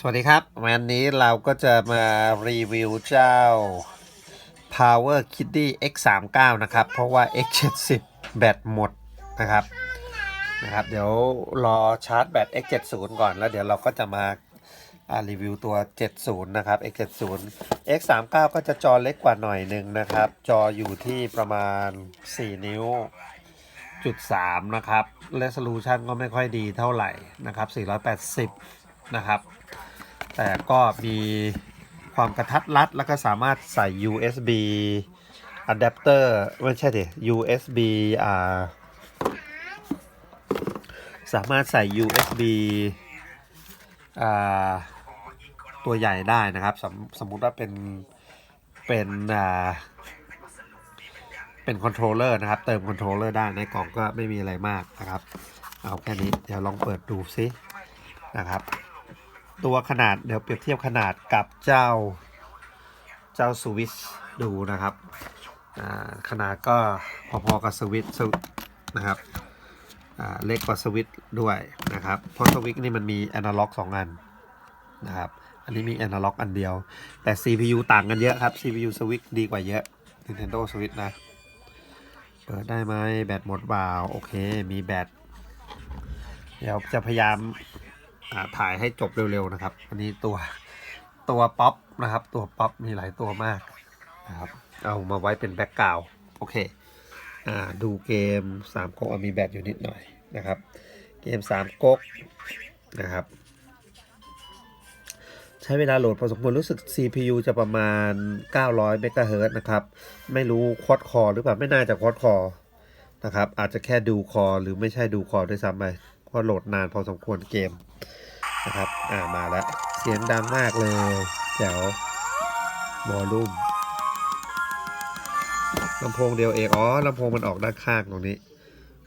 สวัสดีครับ วันนี้เราก็จะมารีวิวเจ้า Power Kitty X39 นะครับ เพราะว่า X70 แบตหมดนะครับนะครับ เดี๋ยวรอชาร์จแบต X70 ก่อนแล้วเดี๋ยวเราก็จะมาอ่ารีวิวตัว 70 นะครับ X70 X39 ก็จะจอเล็กกว่าหน่อยหนึ่งนะครับ จออยู่ที่ประมาณ 4 นิ้วจุด3นะครับ resolution ก็ไม่ค่อยดีเท่าไหร่นะครับ480 นะครับ แต่ก็มีความกระทัดรัด แล้วก็สามารถใส่ USB adapter ไม่ใช่ดิ USB อ่าสามารถใส่ USB อ่าตัวใหญ่ได้นะครับ สมสมมุติว่าเป็นเป็นอ่าเป็นคอนโทรลเลอร์นะครับ เติมคอนโทรลเลอร์ได้ในกล่องก็ไม่มีอะไรมากนะครับ เอาแค่นี้ เดี๋ยวลองเปิดดูซินะครับ ตัวขนาดเดี๋ยวเปรียบเทียบขนาดกับเจ้าเจ้าสวิชดูนะครับอ่าขนาดก็พอๆกับสวิชนะครับอ่าเล็กกว่าสวิชด้วยนะครับเพราะสวิชนี่มันมีแอนาล็อกสองอันนะครับอันนี้มีแอนาล็อกอันเดียว แต่ CPU ต่างกันเยอะครับ CPU สวิชดีกว่าเยอะ Nintendo Switch นะ เปิดได้ไหมแบตหมดเปล่าโอเค มีแบต เดี๋ยวจะพยายาม ถ่ายให้จบเร็วๆนะครับ อันนี้ตัวตัวป๊อปนะครับ ตัวป๊อปมีหลายตัวมากนะครับ เอามาไว้เป็นแบ็กกราวโอเคอ่าดูเกม3ก๊กมีแบตอยู่นิดหน่อยนะครับ เกม3ก๊กนะครับ ใช้เวลาโหลดพอสมควรรู้สึก CPU จะประมาณ 900 เมกะเฮิรตซ์นะครับ ไม่รู้ควอดคอหรือเปล่า ไม่น่าจะควอดคอนะครับ อาจจะแค่ดูคอหรือไม่ใช่ดูคอด้วยซ้ำไปเพราะโหลดนานพอสมควรเกม นะครับ อ่ามาแล้ว เสียงดังมากเลยเดี๋ยววอลลุ่มลำโพงเดียวเองอ๋อลำโพงมันออกด้านข้างตรงนี้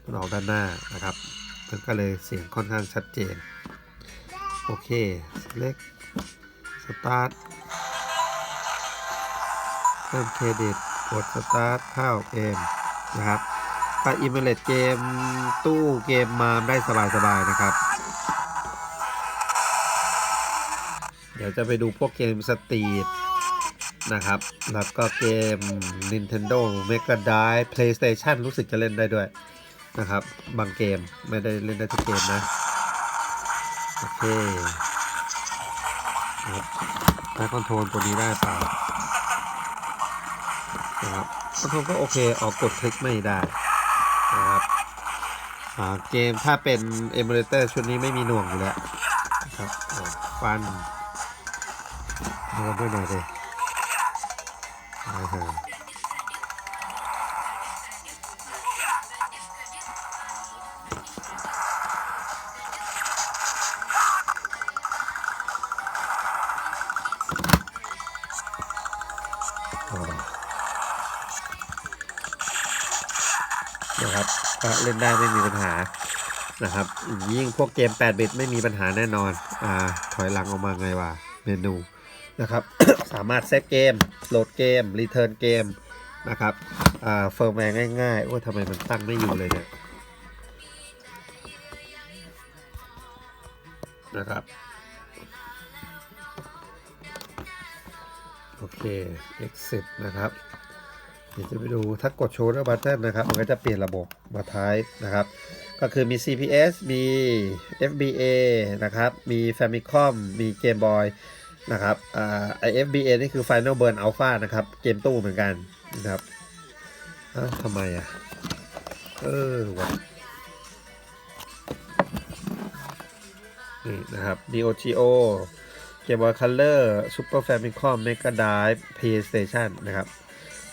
มันออกด้านหน้านะครับมันก็เลยเสียงค่อนข้างชัดเจน โอเคเล็กสตาร์ทเพิ่มเครดิตกดสตาร์ทเข้าเกมนะครับไปอิมเมเลตเกมตู้เกมมาได้สบายๆนะครับ ดี๋ยวจะไปดูพวกเกมสตรีทนะครับ แล้วก็เกม Nintendo Mega Drive PlayStation รู้สึกจะเล่นได้ด้วยนะครับ บางเกมไม่ได้เล่นได้ทุกเกมนะ โอเคใช้คอนโทรลตัวนี้ได้เปล่านะครับคอนโทรลก็โอเค ออกกดคลิกไม่ได้นะครับเกมถ้าเป็น Emulator ชุดนี้ไม่มีหน่วงอยู่แล้วนะครับฟัน ดนด้วยหน่อยดิอ่าฮะอ๋อนะครับก็เล่นได้ไม่มีปัญหานะครับ ยิ่งพวกเกม8บิตไม่มีปัญหาแน่นอน อ่า ถอยหลังออกมาไงวะเมนู นะครับ สามารถเซฟเกม โหลดเกม รีเทิร์นเกมนะครับเฟิร์มแวร์ง่ายๆ โอ้ยทำไมมันตั้งไม่อยู่เลยเนี่ยนะครับ โอเค exit นะครับเดี๋ยวจะไปดูถ้ากด shoulder button นะครับ มันก็จะเปลี่ยนระบบมาท้ายนะครับ ก็คือมี CPS มี FBA นะครับ มี Famicom มี Game Boy นะครับอ่า IFBA นี่คือ Final Burn Alpha นะครับ เกมตู้เหมือนกันนะครับอ้าวทำไมอะ เออวะนี่นะครับ Neo Geo Game Boy Color Super Famicom Mega Drive PlayStation นะครับ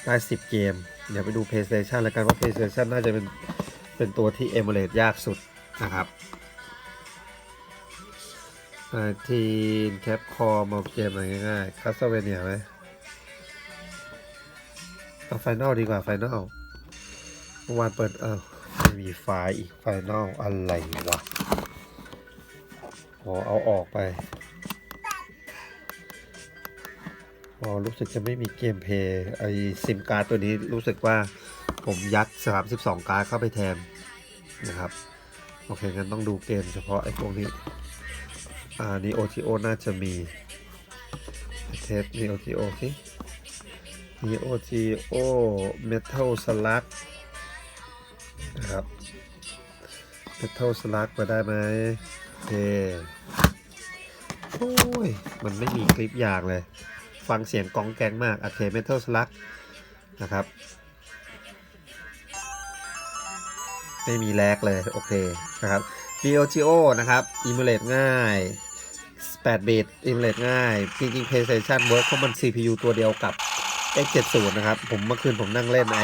ได้ 10 เกม เดี๋ยวไปดู PlayStation แล้วกันว่า PlayStation น่าจะเป็นเป็นตัวที่ emulate ยากสุดนะครับ ทีนแคปคอมเอาเกมอะไรง่ายๆคัสเวเนียไหมเอาไฟนอลดีกว่าไฟนอลเมื่อวานเปิดเออไม่มีไฟอีกไฟนอลอะไรวะขอเอาออกไปพอรู้สึกจะไม่มีเกมเพย์ไอซิมการ์ดตัวนี้รู้สึกว่าผมยัด 32 การ์ดเข้าไปแทนนะครับ โอเคงั้นต้องดูเกมเฉพาะไอพวกนี้ อ่า Neo Geo น่าจะมีเทส Neo Geo สิ Neo Geo Metal Slug นะครับ Metal Slug มาได้ไหมโอเคโอ้ย มันไม่มีคลิปอย่างเลย ฟังเสียงกองแกงมากโอเค Metal Slug นะครับ ไม่มีแลกเลย โอเคนะครับ Neo Geo นะครับ Emulate ง่าย 8 bit Emulate ง่าย จริงๆ PlayStation Work เพราะมัน CPU ตัวเดียวกับ X70 นะครับ ผมเมื่อคืนผมนั่งเล่นไอ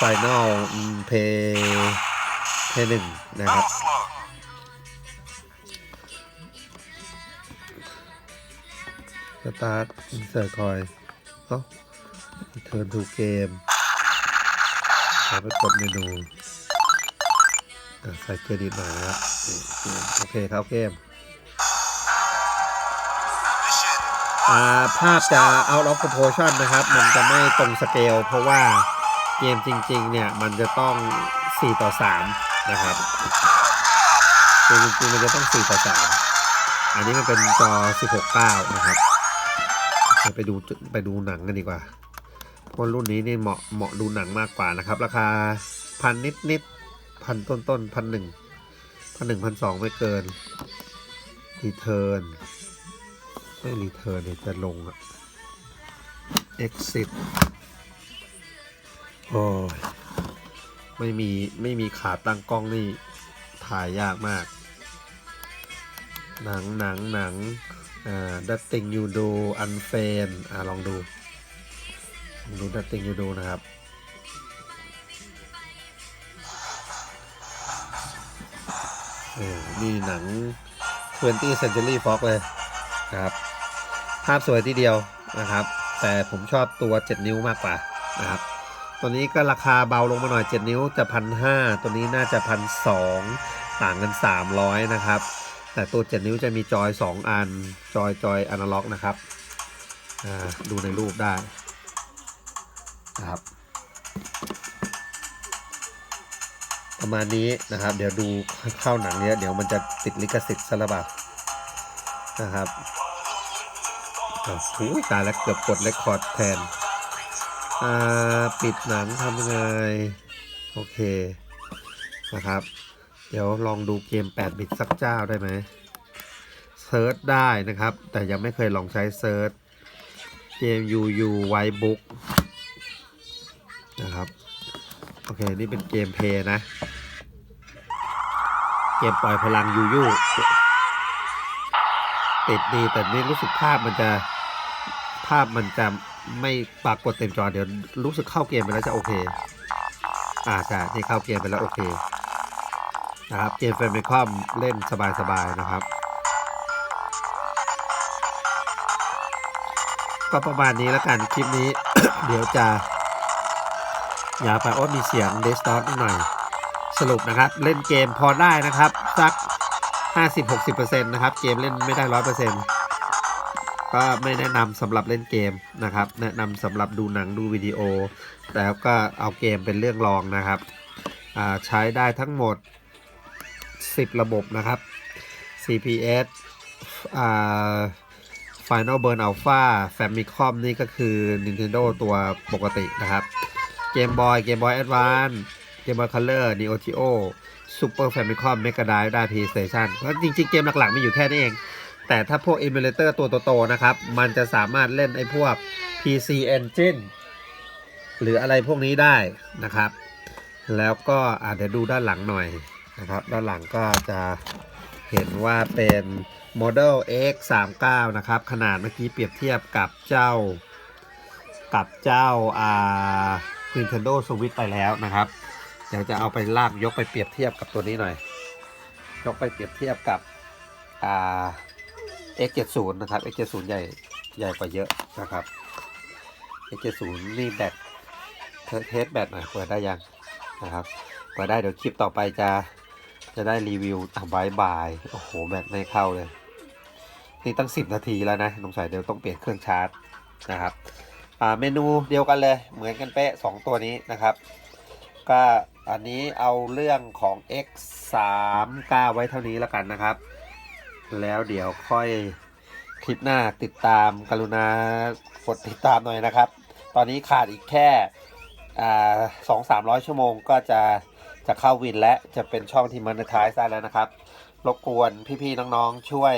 Final Play Play 1นะครับ สตาร์ทเสิร์ตคอยเอ้าเทิร์นทูเกมขอไปกดเมนูอ่ใส่เครดิตหน่อยนะครับโอเคครับเกม ภาพจะ out of proportion นะครับ มันจะไม่ตรงสเกล เพราะว่าเกมจริงๆ เนี่ย มันจะต้อง 4 ต่อ 3 นะครับเกมจริงๆ มันจะต้อง 4 ต่อ 3 อันนี้มันเป็นจอ 16 9 นะครับ ไปดูไปดูหนังกันดีกว่า เพราะรุ่นนี้เนี่ยเหมาะเหมาะดูหนังมากกว่านะครับ ราคาพันนิดนิดพันต้นต้นพันหนึ่งพันหนึ่งพันสองไม่เกินรีเทิร์น ไม่รีเทิร์นเนี่ยจะลงอะ exit โอ้ยไม่มี ไม่มีขาตั้งกล้องนี่ ถ่ายยากมาก หนังหนังหนังอ่า that thing you do unfan อ่าลองดู ลองดู that thing you do นะครับเออนี่หนัง20 Century Fox เลยนะครับ ภาพสวยทีเดียวนะครับ แต่ผมชอบตัว 7 นิ้วมากกว่านะครับ ตัวนี้ก็ราคาเบาลงมาหน่อย 7 นิ้วจะพันห้าตัวนี้น่าจะพันสองต่างกัน 300 นะครับ แต่ตัว 7 นิ้วจะมีจอย 2 อัน จอยจอยอนาล็อกนะครับ ดูในรูปได้นะครับ ประมาณนี้นะครับ เดี๋ยวดูเข้าหนังเนี้ยเดี๋ยวมันจะติดลิขสิทธิ์ซะแล้วเปล่านะครับ อ้าวหูยตายแล้วเกือบกดเรคคอร์ดแทน อ่า ปิดหนังทำยังไง โอเค นะครับ เดี๋ยวลองดูเกม 8 บิตสักเจ้าได้ไหมเซิร์ชได้นะครับ แต่ยังไม่เคยลองใช้เซิร์ช เกม UU White Book นะครับ โอเค นี่เป็นเกมเพย์นะ เกมปล่อยพลังยูยูติดดีแต่นี่รู้สึกภาพมันจะ ภาพมันจะไม่ปรากฏเต็มจอเดี๋ยวรู้สึกเข้าเกมไปแล้วจะโอเค อ่าใช่นี่เข้าเกมไปแล้วโอเค นะครับเกมแฟมิคอมเล่นสบายๆนะครับ ก็ประมาณนี้แล้วกันคลิปนี้ เดี๋ยวจะอย่าไปโอ้มีเสียงเดสตอร์นิดหน่อย สรุปนะครับ เล่นเกมพอได้นะครับ สัก 50-60%นะครับ เกมเล่นไม่ได้ 100% ก็ไม่แนะนำสำหรับเล่นเกมนะครับ แนะนำสำหรับดูหนังดูวิดีโอ แล้วก็เอาเกมเป็นเรื่องรองนะครับ ใช้ได้ทั้งหมด 10 ระบบนะครับ CPS Final Burn Alpha Famicom นี่ก็คือ Nintendo ตัวปกตินะครับเกมบอยเกมบอยแอดวานเกมบอยคัลเลอร์ Neo Geo Super Famicom Mega Drive ได้ PlayStation เพราะจริงๆ เกมหลักๆ มีอยู่แค่นี้เอง แต่ถ้าพวก Emulator ตัวโตๆนะครับ มันจะสามารถเล่นไอ้พวก PC Engine หรืออะไรพวกนี้ได้นะครับ แล้วก็อาจจะดูด้านหลังหน่อยนะครับ ด้านหลังก็จะเห็นว่าเป็น Model X39 นะครับ ขนาดเมื่อกี้เปรียบเทียบกับเจ้า กับเจ้าอ่า Nintendo Switch ไปแล้วนะครับ เดี๋ยวจะเอาไปลากยกไปเปรียบเทียบกับตัวนี้หน่อย ยกไปเปรียบเทียบกับอ่า X70 นะครับ X70 ใหญ่ใหญ่กว่าเยอะนะครับ X70 นี่แบตเทเทสแบตหน่อยเปิดได้ยังนะครับเปิดได้เดี๋ยวคลิปต่อไปจะจะได้รีวิวอะบายบายโอ้โหแบตไม่เข้าเลย นี่ตั้ง 10 นาทีแล้วนะสงสัยเดี๋ยวต้องเปลี่ยนเครื่องชาร์จนะครับอ่าเมนูเดียวกันเลยเหมือนกันเป๊ะ 2 ตัวนี้นะครับ ก็อันนี้เอาเรื่องของ x 3 9 ไว้เท่านี้แล้วกันนะครับ แล้วเดี๋ยวค่อยคลิปหน้าติดตามกรุณากดติดตามหน่อยนะครับ ตอนนี้ขาดอีกแค่สองสามร้อยชั่วโมงก็จะจะเข้าวินและจะเป็นช่องที่มันท้ายได้แล้วนะครับ รบกวนพี่ๆน้องๆช่วย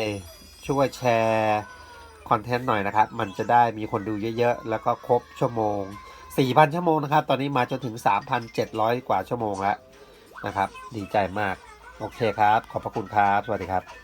ช่วยแชร์คอนเทนต์หน่อยนะครับ มันจะได้มีคนดูเยอะๆ แล้วก็ครบชั่วโมง 4,000 ชั่วโมงนะครับ ตอนนี้มาจนถึง 3,700 กว่าชั่วโมงแล้วนะครับ ดีใจมาก โอเคครับ ขอบพระคุณครับ สวัสดีครับ